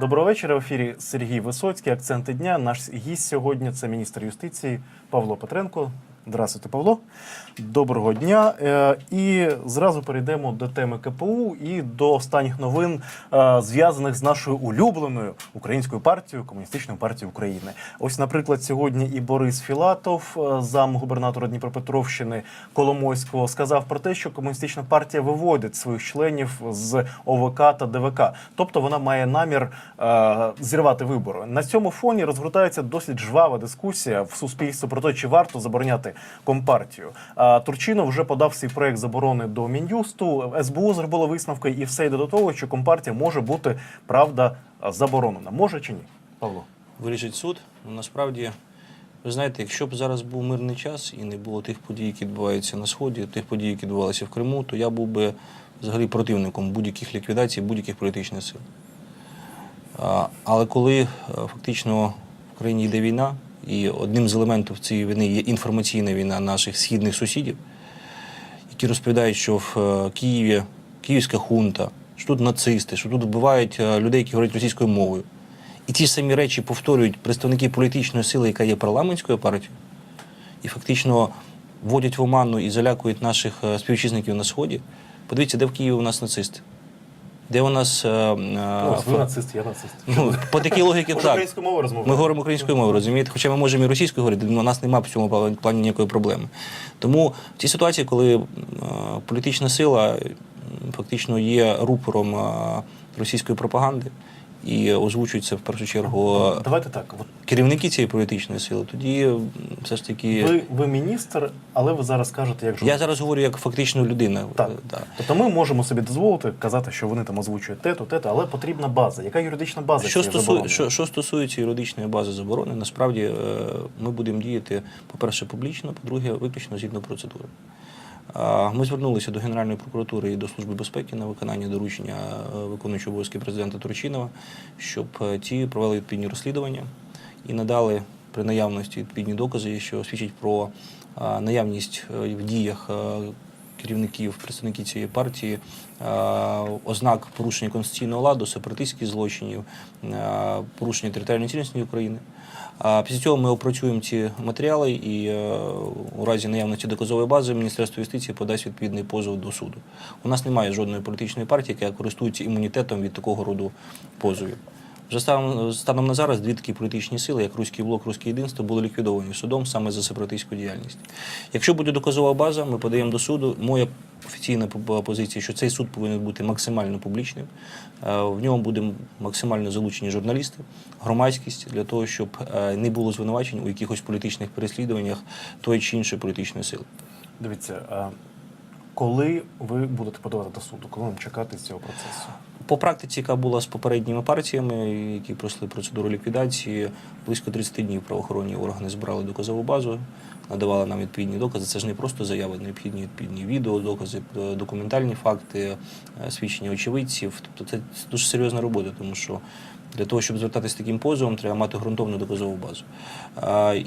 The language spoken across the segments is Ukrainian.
Доброго вечора. В ефірі Сергій Висоцький. Акценти дня. Наш гість сьогодні це міністр юстиції Павло Петренко. Здравствуйте, Павло. Доброго дня. Е, І зразу перейдемо до теми КПУ і до останніх новин, е, зв'язаних з нашою улюбленою українською партією, комуністичною партією України. Ось, наприклад, сьогодні і Борис Філатов, е, зам губернатора Дніпропетровщини Коломойського, сказав про те, що комуністична партія виводить своїх членів з ОВК та ДВК. Тобто вона має намір зірвати вибори. На цьому фоні розгортається досить жвава дискусія в суспільстві про те, чи варто забороняти компартію. А Турчинов вже подав свій проект заборони до мін'юсту. СБУ зробило висновки, і все йде до того, що компартія може бути правда заборонена. Може чи ні, Павло? вирішить суд. Ну, насправді, ви знаєте, якщо б зараз був мирний час і не було тих подій, які відбуваються на сході, тих подій, які відбувалися в Криму, то я був би взагалі противником будь-яких ліквідацій, будь-яких політичних сил. Але коли е, фактично в країні йде війна, і одним з елементів цієї війни є інформаційна війна наших східних сусідів, які розповідають, що в е, Києві київська хунта, що тут нацисти, що тут вбивають е, людей, які говорять російською мовою. І ті самі речі повторюють представники політичної сили, яка є парламентською партією, і фактично вводять в оману і залякують наших е, співвітчизників на Сході. Подивіться, де в Києві у нас нацисти. Де у нас. е, е, Ось ви нацист, я нацист. ну, по такій логіці Може, так. українською мовою Ми говоримо українською мовою, розумієте? Хоча ми можемо і російською говорити, але у нас немає в цьому плані ніякої проблеми. Тому в цій ситуації, коли е, політична сила фактично є рупором е, російської пропаганди і озвучується в першу чергу е, Давайте так. Керівники цієї політичної сили, тоді все ж таки. ви, ви міністр, але ви зараз кажете, як Я зараз говорю як фактично людина. Так. Е, да. Тобто ми можемо собі дозволити казати, що вони там озвучують те-то, те-то, але потрібна база. Яка юридична база? Що, цієї стосу... що, що стосується юридичної бази заборони, насправді е, ми будемо діяти, по-перше, публічно, по-друге, виключно згідно процедури. Ми звернулися до Генеральної прокуратури і до Служби безпеки на виконання доручення е, виконуючого обов'язки президента Турчинова, щоб е, ті провели відповідні розслідування і надали при наявності відповідні докази, що свідчать про наявність е, в діях керівників, представників цієї партії, ознак порушення конституційного ладу, сепаратистських злочинів, е, порушення територіальної цілісності України. Після цього ми опрацюємо ці матеріали і е, у разі наявності доказової бази Міністерство юстиції подасть відповідний позов до суду. У нас немає жодної політичної партії, яка користується імунітетом від такого роду позовів. Вже станом, станом на зараз дві такі політичні сили, як Руський блок, Руське єдинство, були ліквідовані судом саме за сепаратистську діяльність. Якщо буде доказова база, ми подаємо до суду. Моя офіційна позиція, що цей суд повинен бути максимально публічним. Е, В ньому буде максимально залучені журналісти, громадськість для того, щоб е, не було звинувачень у якихось політичних переслідуваннях тої чи іншої політичної сили. Дивіться, коли ви будете подавати до суду, коли вам чекати з цього процесу? По практиці, яка була з попередніми партіями, які пройшли процедуру ліквідації, близько 30 днів правоохоронні органи збирали доказову базу, надавали нам відповідні докази. Це ж не просто заяви, необхідні відповідні відео, докази, е, документальні факти, е, свідчення очевидців. Тобто це дуже серйозна робота, тому що для того, щоб звертатися таким позовом, треба мати ґрунтовну доказову базу.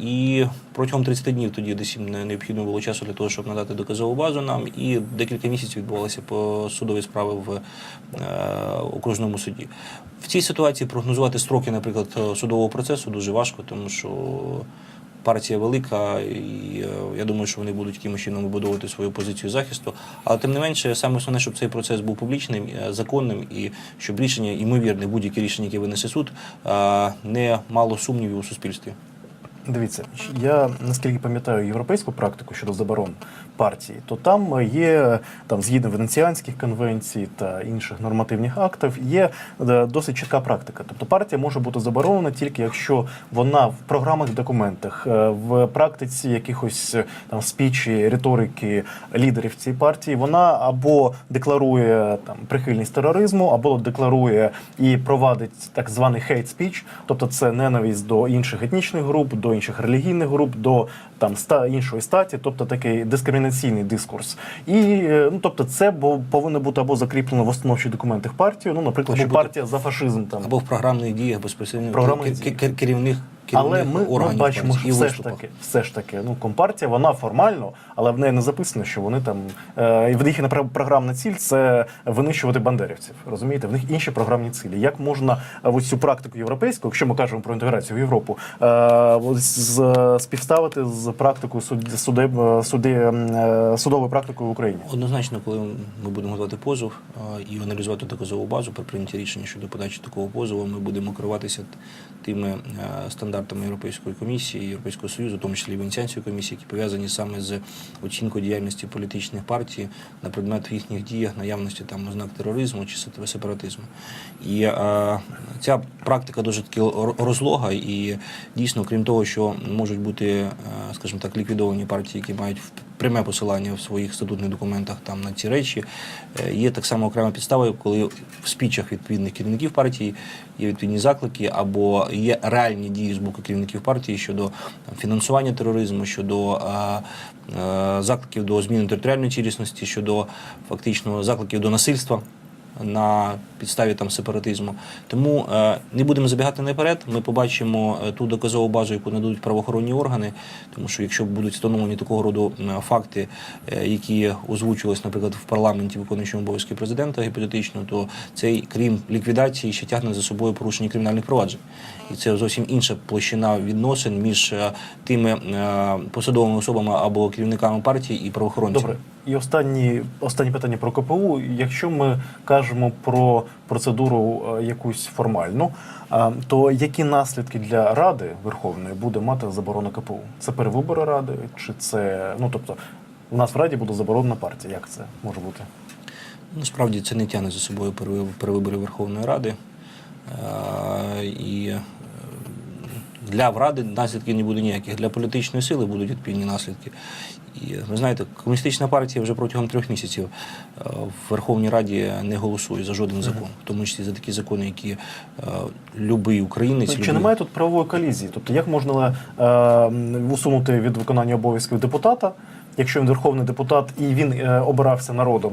І протягом 30 днів тоді десь необхідно було часу для того, щоб надати доказову базу нам. І декілька місяців відбувалися по судові справи в е, окружному суді. В цій ситуації прогнозувати строки, наприклад, судового процесу дуже важко, тому що партія велика, і е, я думаю, що вони будуть якимось чином вибудовувати свою позицію захисту. Але тим не менше, саме основне, щоб цей процес був публічним, е, законним, і щоб рішення, ймовірне, будь-які рішення, які винесе суд, е, не мало сумнівів у суспільстві. Дивіться, я наскільки пам'ятаю європейську практику щодо заборон партії, то там є там згідно Венеціанських конвенцій та інших нормативних актів, є е, досить чітка практика. Тобто партія може бути заборонена тільки якщо вона в програмах, документах, е, в практиці якихось е, там спічі, риторики лідерів цієї партії, вона або декларує там прихильність тероризму, або декларує і провадить так званий hate speech, тобто це ненависть до інших етнічних груп, до інших релігійних груп, до там ста іншої статі, тобто такий дискримінаційний дискурс. І е, ну тобто, це повинно бути або закріплено в установчих документах партії. Ну, наприклад, Або що бути- партія за фашизм там Або в програмних діях безпосередньо керівних Але ми, ми бачимо, що все ж таки, все ж таки, ну компартія, вона формально, але в неї не записано, що вони там е, в напра- програмна ціль це винищувати бандерівців. Розумієте, в них інші програмні цілі. Як можна е, ось цю практику європейську, якщо ми кажемо про інтеграцію в Європу, е, з, співставити з практикою суд, е, суди, е, судовою практикою в Україні? Однозначно, коли ми будемо готувати позов і аналізувати доказову базу при прийнятті рішення щодо подачі такого позову, ми будемо керуватися тими е, стандартами Європейської комісії, Європейського союзу, в тому числі і Венеціанської комісії, які пов'язані саме з оцінкою діяльності політичних партій на предмет їхніх діях, наявності там ознак тероризму чи сепаратизму. І е, ця практика дуже таки розлога, і дійсно, крім того, що можуть бути, е, скажімо так, ліквідовані партії, які мають пряме посилання в своїх статутних документах там на ці речі. Е, Є так само окрема підстава, коли в спічах відповідних керівників партії є відповідні заклики або є реальні дії з боку керівників партії щодо фінансування тероризму, щодо е, е, закликів до зміни територіальної цілісності, щодо фактично закликів до насильства на підставі там сепаратизму. Тому е, не будемо забігати наперед. Ми побачимо е, ту доказову базу, яку нададуть правоохоронні органи. Тому що якщо будуть встановлені такого роду факти, е, які озвучувалися, наприклад, в парламенті виконуючому обов'язки президента гіпотетично, то цей крім ліквідації ще тягне за собою порушення кримінальних проваджень. І це зовсім інша площина відносин між тими посадовими особами або керівниками партії і правоохоронцями. Добре. І останні, останнє питання про КПУ. Якщо ми кажемо про процедуру е, якусь формальну, е, то які наслідки для Ради Верховної буде мати заборона КПУ? Це перевибори Ради, чи це ну тобто у нас в Раді буде заборонена партія? Як це може бути? Насправді це не тягне за собою перевибори Верховної Ради. Е, І для Ради наслідків не буде ніяких. Для політичної сили будуть відповідні наслідки. І ви знаєте, комуністична партія вже протягом трьох місяців е, в Верховній Раді не голосує за жоден закон, в тому числі за такі закони, які е, любий українець Чи любий- немає тут правової колізії? Тобто, як можна е, усунути від виконання обов'язків депутата, якщо він верховний депутат і він е, обирався народом?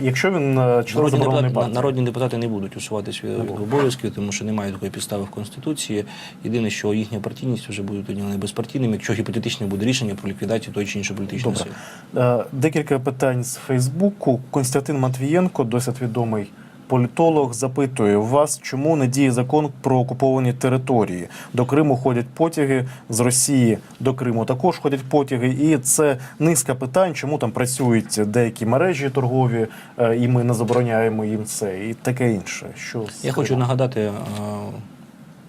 Якщо він е, член Народні забороненої партії? народні депутати не будуть усуватися від обов'язків, тому що немає такої підстави в Конституції. Єдине, що їхня партійність вже буде тоді не безпартійним, якщо гіпотетичне буде рішення про ліквідацію той чи іншої політичної Добре. сили. Е, Декілька питань з Фейсбуку. Константин Матвієнко, досить відомий політолог, запитує вас, чому не діє закон про окуповані території. До Криму ходять потяги, з Росії до Криму також ходять потяги. І це низка питань, чому там працюють деякі мережі торгові, е, і ми не забороняємо їм це, і таке інше. Що Я хочу нагадати е,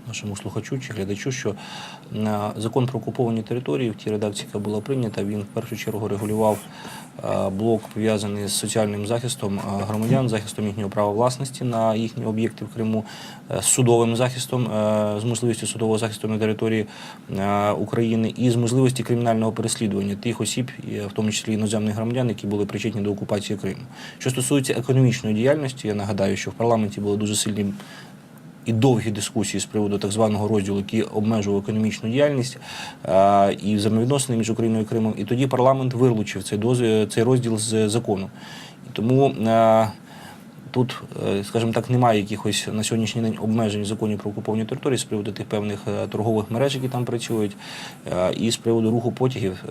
нашому слухачу чи глядачу, що е, закон про окуповані території в тій редакції, яка була прийнята, він в першу чергу регулював блок пов'язаний з соціальним захистом громадян, захистом їхнього права власності на їхні об'єкти в Криму, е, з судовим захистом, е, з можливістю судового захисту на території е, України і з можливості кримінального переслідування тих осіб, в тому числі іноземних громадян, які були причетні до окупації Криму. Що стосується економічної діяльності, я нагадаю, що в парламенті були дуже сильні і довгі дискусії з приводу так званого розділу, який обмежував економічну діяльність е, і взаємовідносини між Україною і Кримом. І тоді парламент вилучив цей доз- цей розділ з закону. І тому е, тут, е, скажімо так, немає якихось на сьогоднішній день обмежень в законі про окуповані території з приводу тих певних е, торгових мереж, які там працюють, е, і з приводу руху потягів.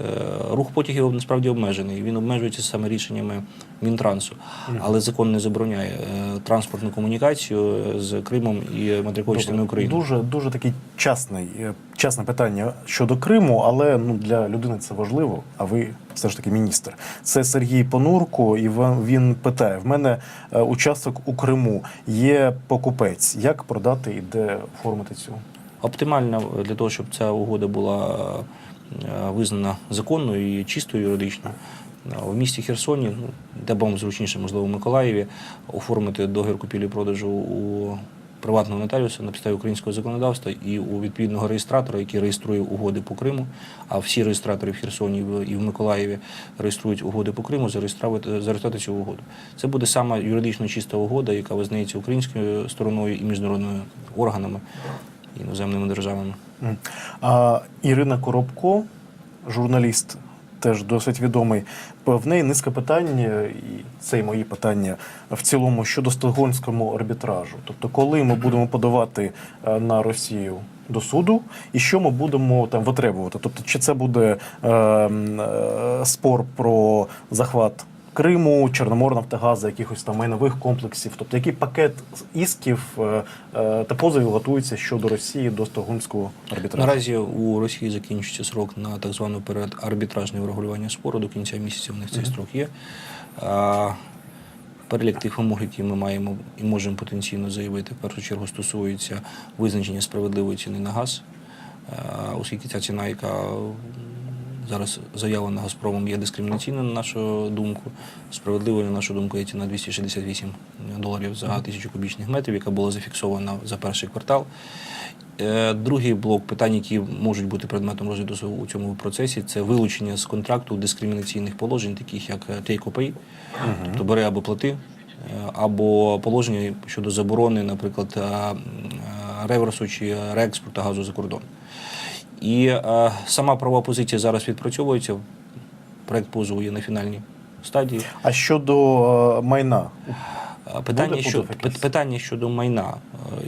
Рух потягів насправді обмежений. Він обмежується саме рішеннями Мінтрансу, але закон не забороняє транспортну комунікацію з Кримом і материковою частиною України. Дуже дуже такий частний, е, чесне питання щодо Криму, але ну для людини це важливо. А ви все ж таки міністр. Це Сергій Понурко, і він- питає: в мене е, участок у Криму є покупець. Як продати і де оформити цю? Оптимально для того, щоб ця угода була е, визнана законною і чистою юридично. е, В місті Херсоні, ну, де вам зручніше, можливо, в Миколаєві, оформити договір купівлі-продажу у приватного нотаріуса на підставі українського законодавства і у відповідного реєстратора, який реєструє угоди по Криму. А всі реєстратори в Херсоні і в- Миколаєві реєструють угоди по Криму, зареєструвати цю угоду. Це буде сама юридично чиста угода, яка визнається українською стороною і міжнародними органами іноземними державами. А Ірина Коробко, журналіст теж досить відомий. В неї низка питань, е, і це і мої питання в цілому щодо стокгольмському арбітражу. Тобто, коли ми будемо подавати е, на Росію до суду, і що ми будемо там витребувати? Тобто, чи це буде е, е, спор про захват Криму, Чорноморнафтогазу, якихось там майнових комплексів, тобто який пакет ісків е, е, та позовів готується щодо Росії до стокгольмського арбітражу? Наразі у Росії закінчиться срок на так зване передарбітражне врегулювання спору. До кінця місяця у них цей Мгм. строк є. А, Перелік тих вимог, які ми маємо і можемо потенційно заявити, в першу чергу стосується визначення справедливої ціни на газ, оскільки ця ціна, яка зараз заявлена Газпромом, є дискримінаційна на нашу думку. Справедливою, на нашу думку, є ціна 268 доларів за тисячу кубічних метрів, яка була зафіксована за перший квартал. Е, Другий блок питань, які можуть бути предметом розгляду у цьому процесі, це вилучення з контракту дискримінаційних положень, таких як е, take or pay, тобто бери або плати, е, або положення щодо заборони, наприклад, реверсу чи реекспорту газу за кордон. І е, сама права позиція зараз відпрацьовується. Проект позову є на фінальній стадії. А щодо е, майна, Питання, Буде що, питання щодо майна,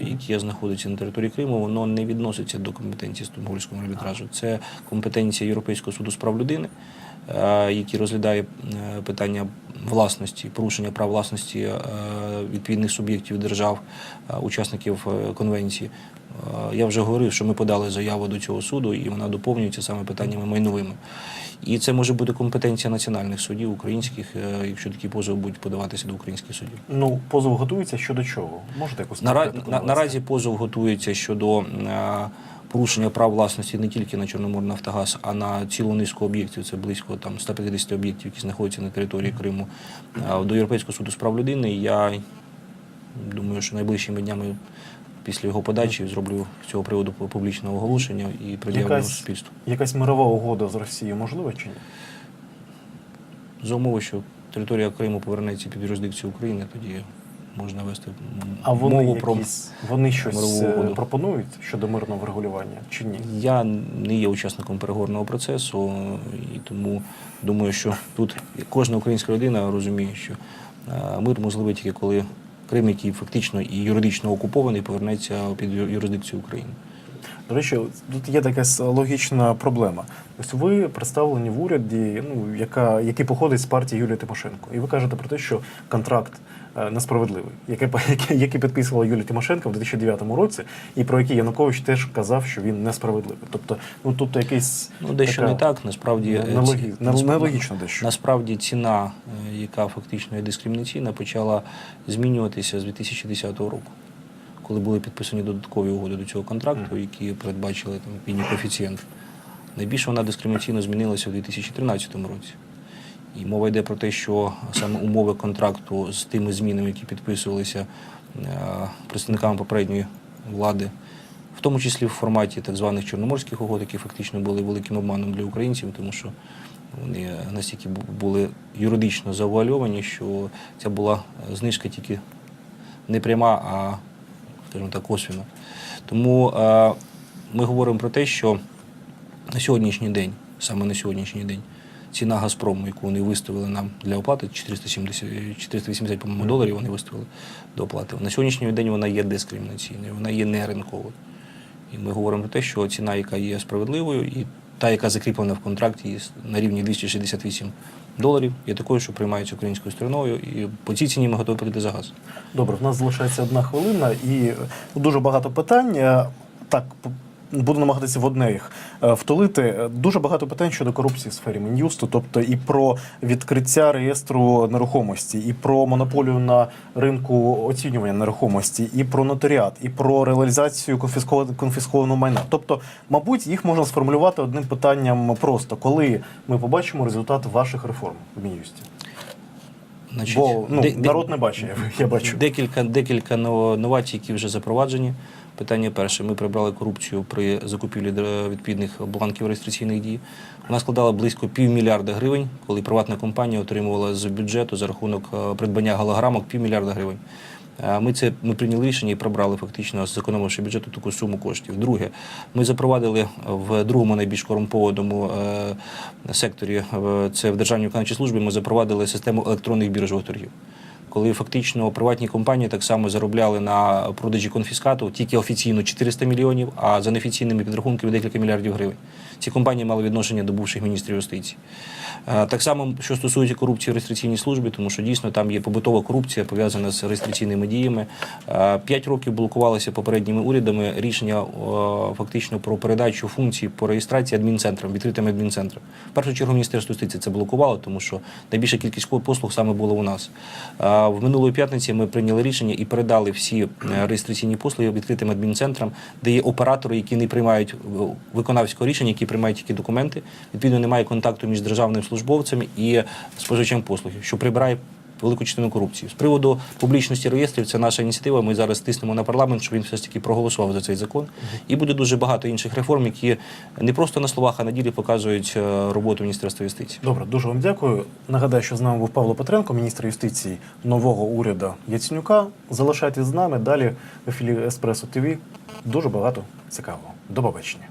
е, яке знаходиться на території Криму, воно не відноситься до компетенції Стокгольмського арбітражу. Це компетенція Європейського суду з прав людини, е, який розглядає е, питання власності, порушення прав власності е, відповідних суб'єктів держав, е, учасників е, конвенції. Е, Я вже говорив, що ми подали заяву до цього суду, і вона доповнюється саме питаннями майновими. І це може бути компетенція національних судів, українських, е, якщо такі позови будуть подаватися до українських судів. ну позов готується щодо чого? Можете якось Нара... на- Наразі позов готується щодо е, порушення прав власності не тільки на Чорноморнафтогаз, а на цілу низку об'єктів. Це близько там 150 об'єктів, які знаходяться на території Криму. До Європейського суду з прав людини. Я думаю, що найближчими днями після його подачі зроблю з цього приводу публічне оголошення і пред'явлю суспільству. Якась мирова угода з Росією можлива чи ні? За умови, що територія Криму повернеться під юрисдикцію України, тоді можна вести А вони мову про. якісь вони щось е, пропонують щодо мирного врегулювання чи ні? Я не є учасником переговорного процесу, і тому думаю, що тут кожна українська людина розуміє, що е, мир можливий тільки коли Крим, який фактично і юридично окупований, повернеться під юрисдикцію України. До речі, тут є така логічна проблема. Ось ви представлені в уряді, ну яка який походить з партії Юлії Тимошенко, і ви кажете про те, що контракт е, несправедливий, який, який, підписувала Юлія Тимошенко в 2009 році, і про який Янукович теж казав, що він несправедливий. Тобто, ну тут якийсь Ну, дещо така не так. Насправді нелогі- нелогічно дещо. Насправді ціна, е, яка фактично є дискримінаційна, почала змінюватися з 2010 року, коли були підписані додаткові угоди до цього контракту, які передбачили там відповідні коефіцієнти. Найбільше вона дискримінаційно змінилася у 2013 році. І мова йде про те, що саме умови контракту з тими змінами, які підписувалися е, представниками попередньої влади, в тому числі в форматі так званих чорноморських угод, які фактично були великим обманом для українців, тому що вони настільки були юридично завуальовані, що ця була знижка тільки не пряма, а, скажімо так, косвіна. Тому е, ми говоримо про те, що на сьогоднішній день, саме на сьогоднішній день, ціна Газпрому, яку вони виставили нам для оплати, 470, 480 по-моєму, доларів вони виставили до оплати. На сьогоднішній день вона є дискримінаційною, вона є неринковою. І ми говоримо про те, що ціна, яка є справедливою, і та, яка закріплена в контракті є на рівні 268 доларів, є такою, що приймається українською стороною, і по цій ціні ми готові прийти за газ. Добре, в нас залишається одна хвилина і е, дуже багато питань. Е, Так, буду намагатися в одне їх втулити. Е, Дуже багато питань щодо корупції в сфері Мін'юсту, тобто і про відкриття реєстру нерухомості, і про монополію на ринку оцінювання нерухомості, і про нотаріат, і про реалізацію конфіскова- конфіскованого майна. Тобто, мабуть, їх можна сформулювати одним питанням просто, коли ми побачимо результат ваших реформ в Мін'юсті. Значить, Бо ну, де- народ не бачить, я- бачу. Декілька, декілька но- новацій, які вже запроваджені. Питання перше: ми прибрали корупцію при закупівлі відповідних бланків реєстраційних дій. Вона складала близько півмільярда гривень, коли приватна компанія отримувала з бюджету за рахунок е, придбання голограмок півмільярда гривень. Е, Ми це ми прийняли рішення і прибрали фактично, зекономивши бюджету таку суму коштів. Друге, ми запровадили в другому найбільш корумпованому е, секторі, це в державній виконавчій службі. Ми запровадили систему електронних біржових торгів. Коли фактично приватні компанії так само заробляли на продажі конфіскату тільки офіційно 400 мільйонів, а за неофіційними підрахунками декілька мільярдів гривень. Ці компанії мали відношення до бувших міністрів юстиції. Е, Так само, що стосується корупції в реєстраційній службі, тому що дійсно там є побутова корупція пов'язана з реєстраційними діями. Е, П'ять років блокувалися попередніми урядами рішення фактично про передачу функцій по реєстрації адмінцентрам, відкритим адмінцентрам. В першу чергу Міністерство юстиції це блокувало, тому що найбільша кількість послуг саме було у нас. Е, В минулої п'ятниці ми прийняли рішення і передали всі е, реєстраційні послуги відкритим адмінцентрам, де є оператори, які не приймають е, виконавського рішення, які приймають тільки документи. Відповідно, немає контакту між державним службовцем і споживачем послуги, що прибирає велику частину корупції. З приводу публічності реєстрів, це наша ініціатива. Ми зараз тиснемо на парламент, щоб він все ж таки проголосував за цей закон. І буде дуже багато інших реформ, які не просто на словах, а на ділі показують е, роботу Міністерства юстиції. Добре, дуже вам дякую. Нагадаю, що з нами був Павло Петренко, міністр юстиції нового уряду Яценюка. Залишайтесь з нами. Далі в ефірі Еспресо ТВ дуже багато цікавого. До побачення.